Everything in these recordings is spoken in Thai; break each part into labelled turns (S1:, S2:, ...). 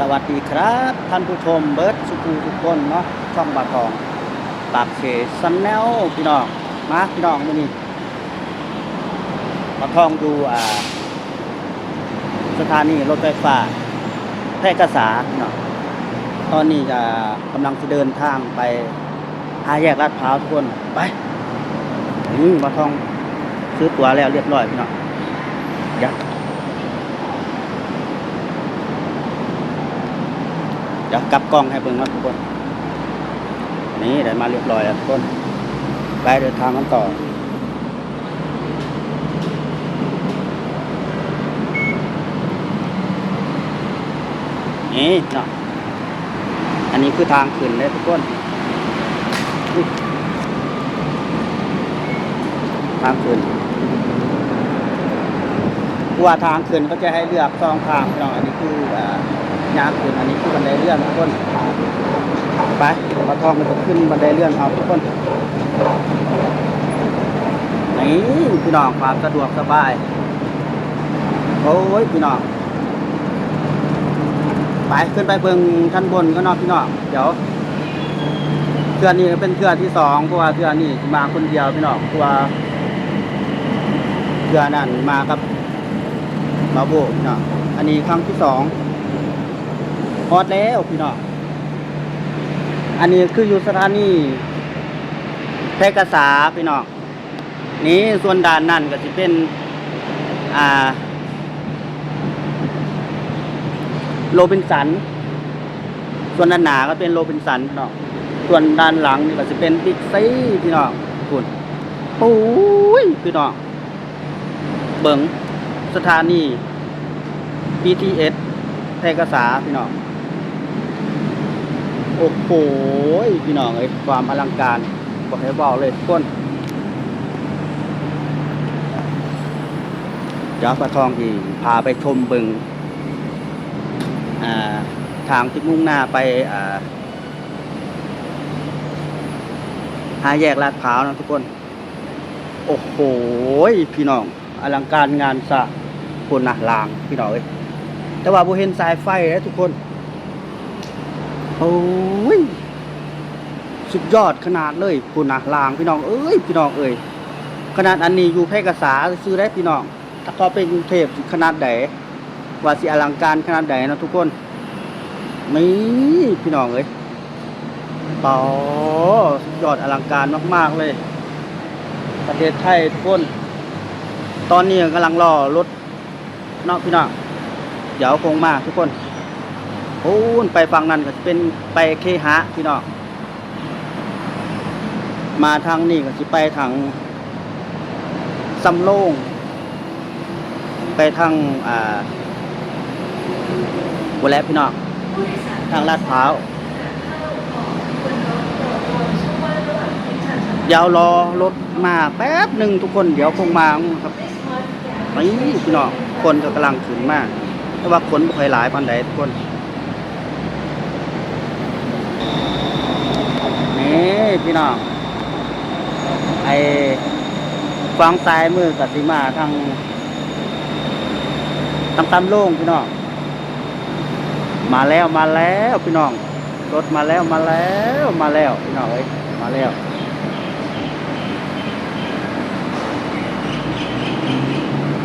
S1: สวัสดีครับท่านผู้ชมเบิร์ดสุภูทุกคนเนาะช่องบาทองปากเขสันแนวพี่น้องมาพี่น้องมื้อนี้บาทองดูอ่า สถานีรถไฟฟ้าแพร่กษาพี่น้องตอนนี้จะกำลังจะเดินทางไปหาแยกลาดพร้าวทุกคนไปนี่บาทองซื้อตั๋วแล้วเรียบร้อยพี่น้องเดี๋ยว เดี๋ยวกลับกล้องให้เบิ่งนะทุกคน นี่ได้มาเรียบร้อยแล้วทุกคนไปเดินทางกันต่อนี่เนาะอันนี้คือทางขึ้นเลยทุกคน ทางขึ้นว่าทางขึ้นก็จะให้เลือกสองทางพี่น้องอันนี้คืออ่า ยางขึ้นอันนี้คือบันไดเลื่อนทุกคนไปมาทองมันจะขึ้นบันไดเลื่อนเอาทุกคนนี่พี่น้องความสะดวกสบาย โอ้ยพี่น้องไปขึ้นไปเบิ่งชั้นบนก็นอกพี่น้องเดี๋ยวเทือนี้เป็นเทือที่สองเพราะว่าเทือนี้มาคนเดียวพี่น้องเพราะว่าเทือนั้นมากับมาโบพี่น้ออันนี้ครั้งที่สอง ฮอดแล้วพี่น้อง อันนี้คืออยู่สถานีแพร่กษาพี่น้อง นี้ส่วนด้านนั่นก็จะเป็น อ่า โรบินสัน ส่วนด้านหนาก็เป็นโรบินสันพี่น้อง ส่วนด้านหลังนี่ก็จะเป็นบิ๊กซีพี่น้องคุณโอ้ยพี่น้อง เบิงสถานี BTS แพร่กษาพี่น้อง โอ้โหพี่น้องเอ้ยความอลังการบอกให้บอกเลยทุกคนเดี๋ยวปลาทองที่พาไปชมบิงาทางที่มุ่งหน้าไปอ่าหาแยกลาดพร้าวนะทุกคน โอ้โหพี่น้อง อลังการงานสะคนนะลางพี่น้องเอ้ยแต่ว่าบ่เห็นสายไฟแล้วทุกคน โอ้ยสุดยอดขนาดเลยคุณนะลางพี่น้องเอ้ยพี่น้องเอ้ยขนาดอันนี้อยู่แพร่กษาซื้อได้พี่น้องถ้าเขาเป็นกรุงเทพขนาดไหนว่าสิอลังการขนาดใดนะทุกคนนี่พี่น้องเอ้ยต่อยอดอลังการมากๆเลย ประเทศไทยทุกคน ตอนนี้กำลังรอรถเนาะพี่น้องเดี๋ยวคงมาทุกคน โอ้นไปฝั่งนั้นก็จะเป็นไปเคหะพี่น้องมาทางนี้ก็จะไปทางสำโรงไปทางอ่าวันแล้วพี่น้องทางลาดพร้าวเดี๋ยวรอรถมาแป๊บหนึ่งทุกคนเดี๋ยวคงมาครับนี่พี่น้องคนก็กำลังขึ้นมากแต่ว่าคนไม่ค่อยหลายปานใดทุกคนนี่ พี่น้องไอ้ฟังซ้ายมือกับสิมาทางทางตำโล่งพี่น้องมาแล้วมาแล้วพี่น้องรถมาแล้วมาแล้วมาแล้วพี่น้องเอ้ยมาแล้ว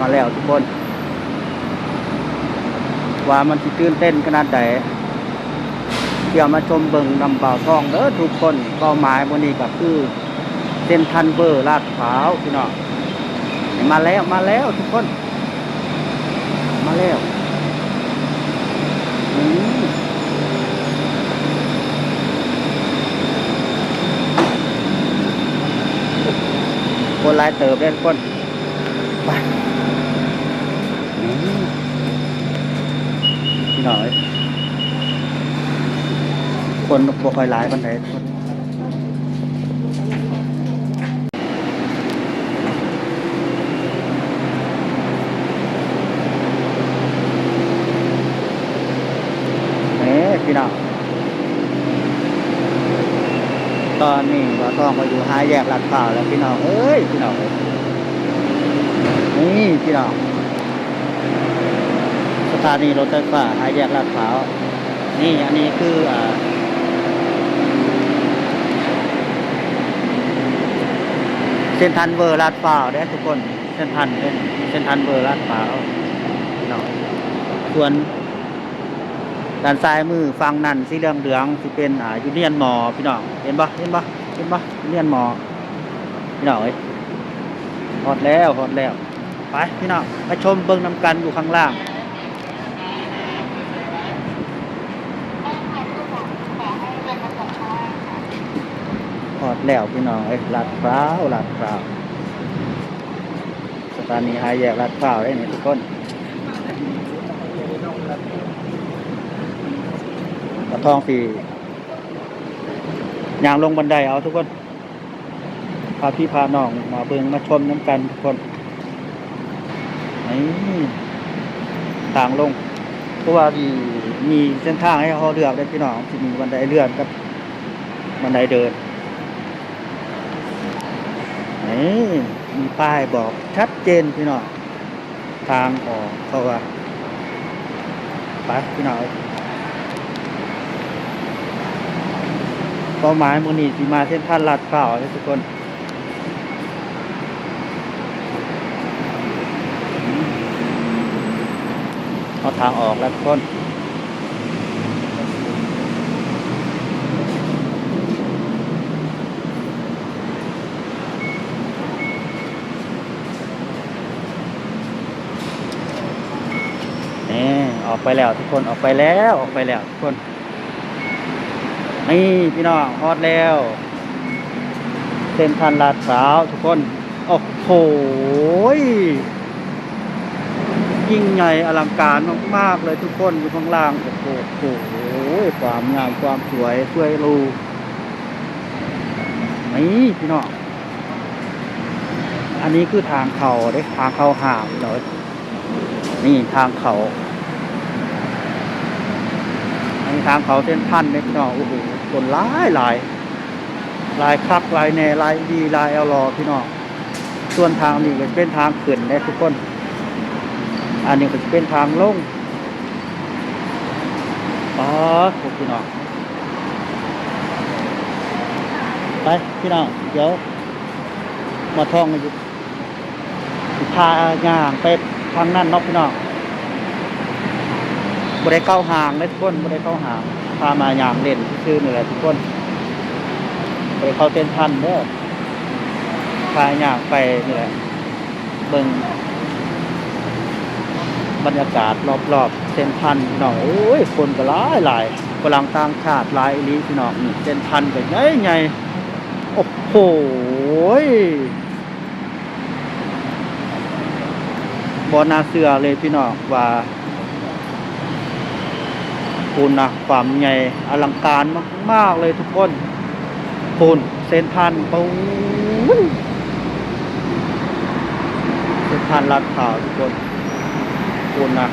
S1: มาแล้วทุกคน ว่ามันตื่นเต้นขนาดใด เที่ยวมาชมเบิงนำเป่าทองเด้อทุกคนเป้าหมายวันนี้ก็คือเส้นทันเบอร์ลาดพร้าวพี่น้องมาแล้วมาแล้วทุกคน มาแล้วอืมคนหลายเติบเล่นคนไปอืมพี่น้อย คนบ่ค่อยหลายปันใดคนเอ๊พี่น้องตอนนี้เราต้องมาอยู่ห้าแยกลาดพร้าวแล้วพี่น้องเอ้ยพี่น้องนี่พี่น้องสถานีรถไฟฟ้าห้าแยกลาดพร้าวนี่อันนี้คืออ่า เส้นทันเวอร์ลาดพร้าวได้ทุกคน เส้นทันเป็นเส้นทันเวอร์ลาดพร้าเนาะส่วนด้านซ้ายมือฝั่งนั้นสีเหลืองเหลืองๆสิเป็นอ่ายูเนียนหมอพี่น้องเห็นปะเห็นปะเห็นปะยูเนียนหมอพี่น้องเอ้ยฮอดแล้วฮอดแล้ว ไปพี่น้องไปชมเบิ้งนำกันอยู่ข้างล่าง หอด แล้วพี่น้องเอ้ลาดพร้าวลาดพร้าวสถานีหายแยกลาดพร้าวได้เนี่ทุกคนกระทองปียางลงบันไดเอาทุกคนพาพี่พาน้องมาเบิงมาชมน้ำกันทุกคนนี่ต่างลงเพราะว่ามีมีเส้นทางให้เขาเลือกได้พี่น้องที่มีบันไดเลื่อนกับบันไดเดิน มีป้ายบอกชัดเจนพี่น้องทางออกเขาว่าไปพี่น้องเป้าหมายมือนี้สิมาเส้นท่านลาดเปล่าวเลยทุกคนเอาทางออกแล้วทุกคน ไปแล้ว ทุกคนออกไปแล้วออกไปแล้วทุกคน นี่พี่น้องฮอดแล้วเส้นทันลาดพร้าวทุกคน โอ้โหยยิ่งใหญ่อลังการมากๆเลยทุกคนอยู่ข้างล่าง โอ้โหโอ้โหความงามความสวยสวยรูนี่พี่น้อง อันนี้คือทางเขาเด้ทางเขาหางเลยนี่ทางเขา อันนี้ทางเขาเส้นพันเนี่ยพี่น้องโอ้โหคนหลายหลายหลายคักหลายแน่หลายดีหลายเอลรอพี่น้องส่วนทางนี้ก็เป็นทางขึ้นนะทุกคน อันนี้ก็เป็นทางลงอ๋อพี่น้องไปพี่น้องเดี๋ยว มาท่องกันอยู่พาย่างไปทางนั้นนอกพี่น้อง บ่ได้เข้าห่างเลยทุกคนบ่ได้เข้าห่างพามาย่างเล่นชื่อนี่แหละทุกคนไปเข้าเต้นทันเด้อพาย่างไปนี่แหละเบิ่งบรรยากาศรอบๆเส้นทันพี่น้องโอ้ยคนก็หลายหลายฝรั่งต่างชาติหลายลีพี่น้องนี่เส้นทันก็ใหญ่ใหญ่โอ้โหบอนาเสือเลยพี่น้องว่า คุณนะความใหญ่อลังการมาก ๆ เลยทุกคนคุณเซนทันปูนเซนทันลัดขาวทุกคนคุณนะ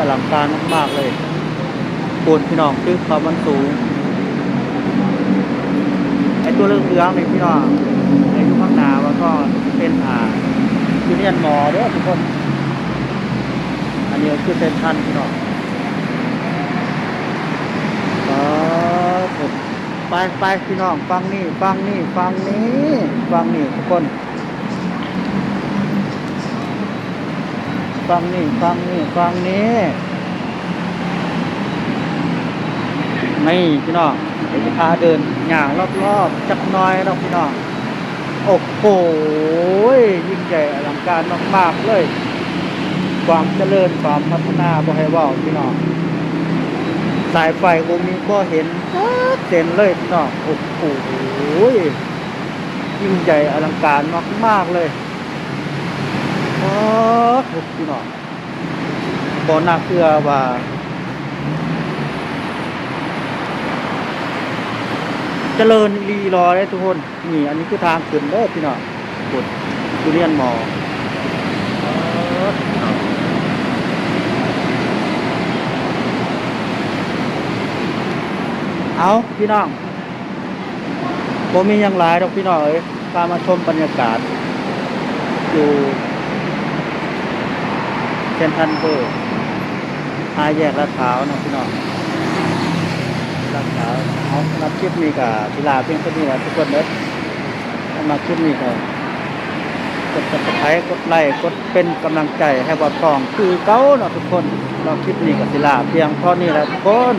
S1: อลังการมาก ๆ เลยคุณพี่น้องตึกเขามันสูงไอตัวเรื่องเรืองๆนี่พี่น้องไออยู่ข้างหน้าว่าก็เป็นอ่ายูเนียนมอเด้อทุกคน อันนี้คือเซนทันพี่น้องก็ผม ไปไปพี่น้องฟังนี่ฟังนี่ฟังนี่ฟังนี่ทุกคน ฟังนี่ฟังนี่ฟังนี่นี่พี่น้องเดี๋ยวจะพาเดินย่างรอบๆจักน้อยเนาะพี่น้องโอ้โหยิ่งใหญ่อลังการมากๆเลย ความเจริญความพัฒนาบ่ให้เว่าพี่น้อง สายไฟวงนี้ก็เห็นชัดเจนเลยพี่น้องโอ้โหยิ่งใหญ่อลังการมากๆเลยโอ้โหพี่น้องบ่น่าเชื่อว่าเจริญรีรอได้ทุกคน นี่ อันนี้คือทางขึ้นเด้อพี่น้องกดยูเนียนมอ เอาพี่น้องบ่มียังหลายดอกพี่น้องเอ้ยพามาชมบรรยากาศ อยู่เซนทันเบอร์หาแยกลาดพร้าวนะพี่น้องลาดพร้าวเอารับคลิปนี้ก็ศิลาเพียงเท่านี้แหละทุกคนเด้อมาคลิปนี้ก็กด subscribe กดไลค์กดเป็นกำลังใจให้บอทอง คือเก้าเนาะทุกคน เราคลิปนี้ก็ศิลาเพียงเท่านี้แหละทุกคน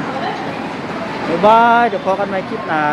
S1: บ๊ายบาย เดี๋ยวพอกันใหม่คลิปหน้า